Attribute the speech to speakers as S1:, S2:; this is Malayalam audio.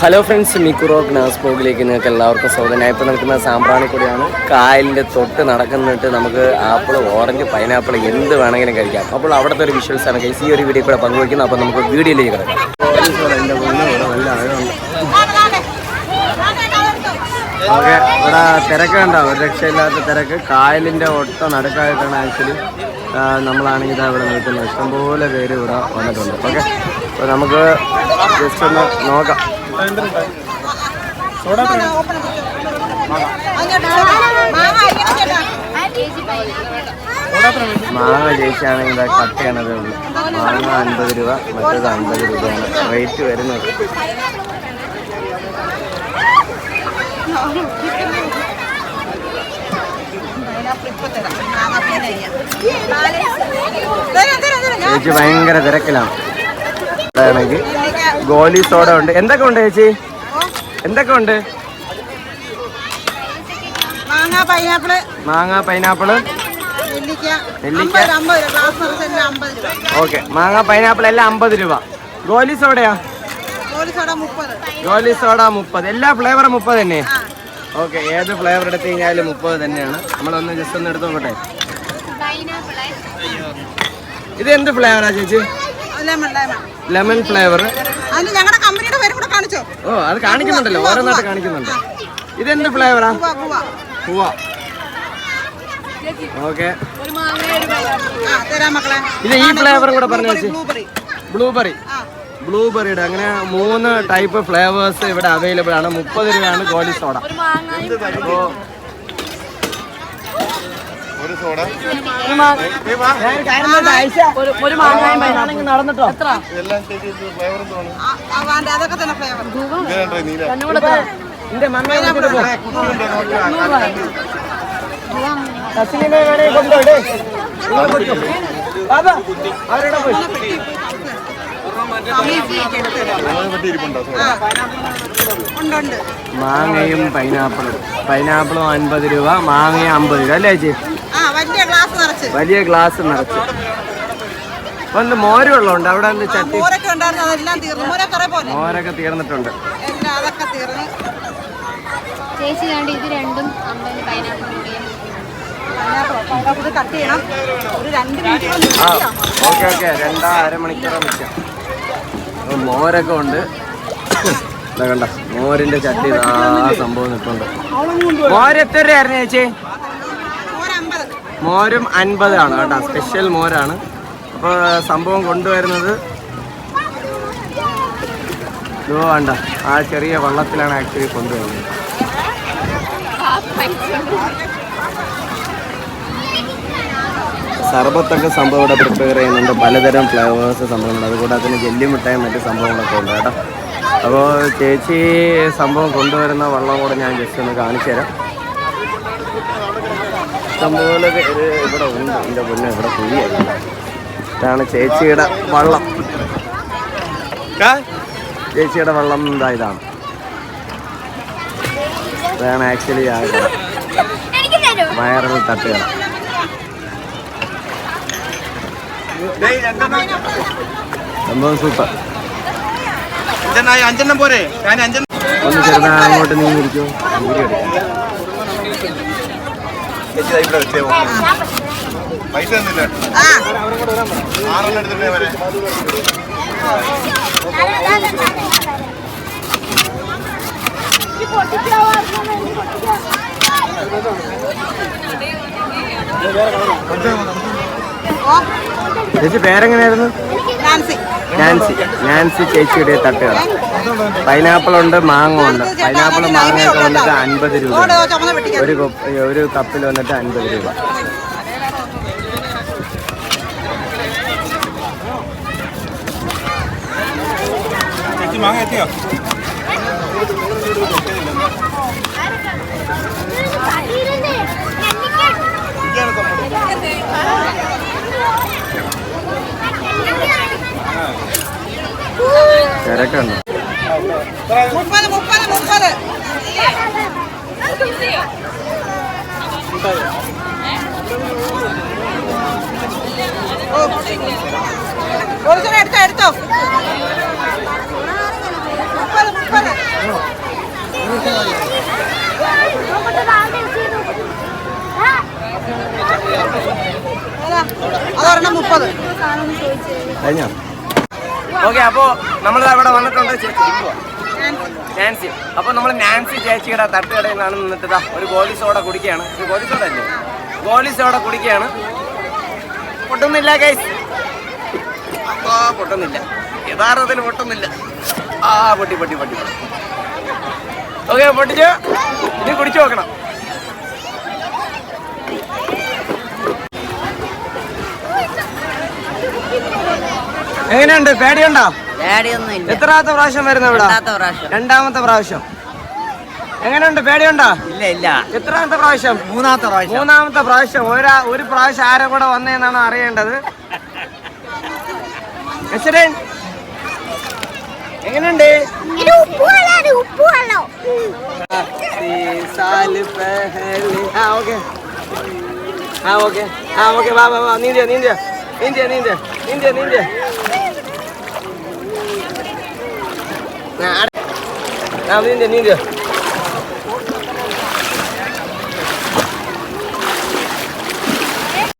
S1: ഹലോ ഫ്രണ്ട്സ് മിക്കുറോ ഗ്നാസ് ബ്ലോഗിലേക്ക് നിങ്ങൾക്ക് എല്ലാവർക്കും സ്വാഗതം. ഞാൻ ഇപ്പോൾ നിൽക്കുന്ന സാമ്പ്രാണിക്കൊടിയാണ് കായലിന്റെ തൊട്ട് നടക്കുന്നിട്ട് നമുക്ക് ആപ്പിൾ ഓറഞ്ച് പൈനാപ്പിൾ എന്ത് വേണമെങ്കിലും കഴിക്കാം. അപ്പോൾ അവിടുത്തെ ഒരു വിഷ്വൽസ് ആണ്. ഈ ഒരു വീഡിയോ കൂടെ പങ്കുവയ്ക്കുന്നത് അപ്പോൾ നമുക്ക് വീഡിയോയിലേക്ക് കിടക്കാം. ഓക്കെ ഇവിടെ തിരക്ക് കണ്ടോ? ഒരു രക്ഷയില്ലാത്ത തിരക്ക്. കായലിന്റെ ഒട്ട നടുക്കായിട്ടാണ് ആക്ച്വലി നമ്മളാണെങ്കിൽ ഇതാ ഇവിടെ നിൽക്കുന്നത്. ഇഷ്ടംപോലെ പേര് ഇവിടെ വന്നിട്ടുണ്ട്. ഓക്കെ. അപ്പോൾ നമുക്ക് ജസ്റ്റ് ഒന്ന് നോക്കാം. മാങ്ങ ചേച്ചിയാണെങ്കിൽ കട്ട് ചെയ്യണതേ ഉള്ളൂ. മാങ്ങ അൻപത് രൂപ മറ്റേത് അൻപത് രൂപയാണ്. റേറ്റ് വരുന്നത്. ചേച്ചി ഭയങ്കര തിരക്കിലാണ്. ആണെങ്കിൽ ഗോലി സോഡ ഉണ്ട്. എന്തൊക്കെ ഉണ്ട് ചേച്ചി? എന്തൊക്കെ ഉണ്ട്?
S2: മാങ്ങ പൈനാപ്പിൾ.
S1: ഓക്കെ. മാങ്ങ പൈനാപ്പിൾ എല്ലാം അമ്പത് രൂപ. ഗോലി സോഡയാ? ഗോലി സോഡ മുപ്പത്. എല്ലാ ഫ്ലേവറും മുപ്പത് തന്നെ? ഓക്കെ. ഏത് ഫ്ലേവർ എടുത്തു കഴിഞ്ഞാലും മുപ്പത് തന്നെയാണ്. നമ്മളൊന്ന് ജസ്റ്റ് ഒന്ന് എടുത്തു നോക്കട്ടെ. ഇത് എന്ത് ഫ്ലേവറാ ചേച്ചി?
S2: ലെമൺ
S1: ഫ്ലേവർ
S2: അതിന് ഞങ്ങളുടെ കമ്പനിയുടെ പേരും കൂടെ കാണിച്ചോ?
S1: ഓ അത് കാണിക്കുന്നുണ്ടല്ലോ. ഓരോന്നായിട്ട് കാണിക്കുന്നുണ്ട്. ഇതെന്ത് ഫ്ലേവറാ
S2: പൂവ
S1: ഓക്കെ.
S2: ആ തരാം മക്കളെ.
S1: ഇത് ഈ ഫ്ലേവർ കൂടെ പറഞ്ഞു വെച്ച്
S2: ബ്ലൂബെറി
S1: ബ്ലൂബെറിയുടെ അങ്ങനെ മൂന്ന് ടൈപ്പ് ഫ്ലേവേഴ്സ് ഇവിടെ അവൈലബിൾ ആണ്. മുപ്പത് രൂപയാണ് ഗോലി സോഡ
S3: ഒരു സോഡ.
S1: ഒരു മാങ്ങായും നടന്നിട്ടോ?
S2: അതൊക്കെ തന്നെ ഫ്ലേവർ
S1: എന്റെ വേണേ ബാബാ അവരുടെ പോയി. മാങ്ങയും പൈനാപ്പിളും പൈനാപ്പിളും അൻപത് രൂപ മാങ്ങയും അമ്പത് രൂപ അല്ലേ ചേച്ചി?
S2: വലിയ ഗ്ലാസ് നിറച്ച്.
S1: എന്ത് മോര് വെള്ളമുണ്ട് അവിടെ എന്ത് ചട്ടി
S2: മോരൊക്കെ
S1: തീർന്നിട്ടുണ്ട്.
S2: എല്ലാം അതൊക്കെ തീർന്നു.
S4: ചേച്ചി കണ്ട് ഇത് രണ്ടും അമ്പത് പൈനാപ്പിൾ കൂടിയും
S2: പൈനാപ്പിൾ പൈനാപ്പിൾ കട്ട് ഒരു രണ്ട് മിനിറ്റ്
S1: ആ ഓക്കെ ഓക്കെ. രണ്ടാ അരമണിക്കൂറോ നിൽക്കാം. അപ്പൊ മോരൊക്കെ ഉണ്ട്. കണ്ട? മോരിന്റെ ചട്ടി ആ സംഭവം നിൽപ്പുണ്ട്. മോര് എത്ര രൂപയായിരുന്നു ചേച്ചി? മോരും അൻപതാണ് കേട്ടോ. സ്പെഷ്യൽ മോരാണ്. അപ്പോൾ സംഭവം കൊണ്ടുവരുന്നത് ഇതോ വേണ്ട ആ ചെറിയ വള്ളത്തിലാണ് ആക്ച്വലി കൊണ്ടുവരുന്നത്. സർബത്തൊക്കെ സംഭവം ഇവിടെ പ്രിപ്പയർ ചെയ്യുന്നുണ്ട്. പലതരം ഫ്ലേവേഴ്സ് സംഭവങ്ങളുണ്ട്. അതുകൂടാതെ തന്നെ ജെല്ലി മിഠായും മറ്റു സംഭവങ്ങളൊക്കെ ഉണ്ട് കേട്ടോ. അപ്പോൾ ചേച്ചി സംഭവം കൊണ്ടുവരുന്ന വള്ളം കൂടെ ഞാൻ ജസ്റ്റ് ഒന്ന് കാണിച്ചു തരാം ഇഷ്ടംപോലെ പേര് ഇവിടെ ഉണ്ട്. എന്റെ പൊന്നെ ഇവിടെ കുഴിയായി ഇതാണ് ചേച്ചിയുടെ വള്ളം. ചേച്ചിയുടെ വള്ളം എന്താ ഇതാണ്? ഇതാണ് ആക്ച്വലി ആ. വയറിൽ തട്ടുകട സംഭവം സൂപ്പർ
S3: അഞ്ചെണ്ണം പോരെ. ഞാൻ അഞ്ചെണ്ണം
S1: ഒന്ന് ചെറുതാ അങ്ങോട്ട്
S3: നോക്ക്. പൈസ തന്നില്ല ആറെണ്ണം എടുത്തിട്ടേ വരെ
S1: ചേച്ചി പേരെങ്ങനെയായിരുന്നു?
S2: നാൻസി.
S1: നാൻസി നാൻസി ചേച്ചിയുടെ തട്ടുകട. പൈനാപ്പിൾ ഉണ്ട്. മാങ്ങ ഉണ്ട് പൈനാപ്പിൾ മാങ്ങ ഒക്കെ വന്നിട്ട് അൻപത് രൂപ. ഒരു ഒരു കപ്പിൽ വന്നിട്ട് അൻപത് രൂപ.
S3: ചേച്ചി മാങ്ങ എത്തിയോ?
S1: തിരക്കുണ്ട്.
S2: മുപ്പത് മുപ്പത് മുപ്പത്. ഒറിജിനൽ എടുത്തോ എടുത്തോ. മുപ്പത് മുപ്പത്. അതോരണം മുപ്പത്.
S1: കഴിഞ്ഞോ? ഓക്കെ അപ്പോ നമ്മൾ അവിടെ വന്നിട്ടുണ്ട്. ചേച്ചി. നാൻസി. അപ്പൊ നമ്മൾ നാൻസി ചേച്ചിയുടെ തട്ടുകടയിൽ നിന്നാണ് നിന്നിട്ട് ഒരു ഗോലി സോഡ കുടിക്കുകയാണ്. ഒരു ഗോലി സോഡ അല്ലേ? ഗോലി സോഡ കുടിക്കുകയാണ്. പൊട്ടുന്നില്ല ഗൈസ് ആ പൊട്ടുന്നില്ല. യഥാർത്ഥത്തിൽ പൊട്ടുന്നില്ല. ആ പൊട്ടി പൊട്ടി പൊട്ടി. ഓക്കെ പൊട്ടിച്ചു. ഇനി കുടിച്ചു നോക്കണം. എങ്ങനെയുണ്ട്? പേടിയുണ്ടോ? എത്രാമത്തെ പ്രാവശ്യം വരുന്ന ഇവിടെ?
S5: രണ്ടാമത്തെ പ്രാവശ്യം.
S1: എങ്ങനെയുണ്ട്? പേടിയുണ്ടോ?
S5: ഇല്ല ഇല്ല.
S1: എത്രാമത്തെ പ്രാവശ്യം?
S5: മൂന്നാമത്തെ പ്രാവശ്യം.
S1: മൂന്നാമത്തെ പ്രാവശ്യം. ഒരാ ഒരു പ്രാവശ്യം ആരെ കൂടെ വന്നേന്നാണ് അറിയേണ്ടത്. എങ്ങനെയുണ്ട്. ആ ഓക്കെ. ആ ഓക്കെ. ആ ഓക്കെ. വാ വാ വാ. നീന്തിയ നീന്തിയ? നീന്തിയ നീന്തിയ? നീന്തിയ നീന്തിയ? ആ അട- ആ നീന്തിയ നീന്തിയ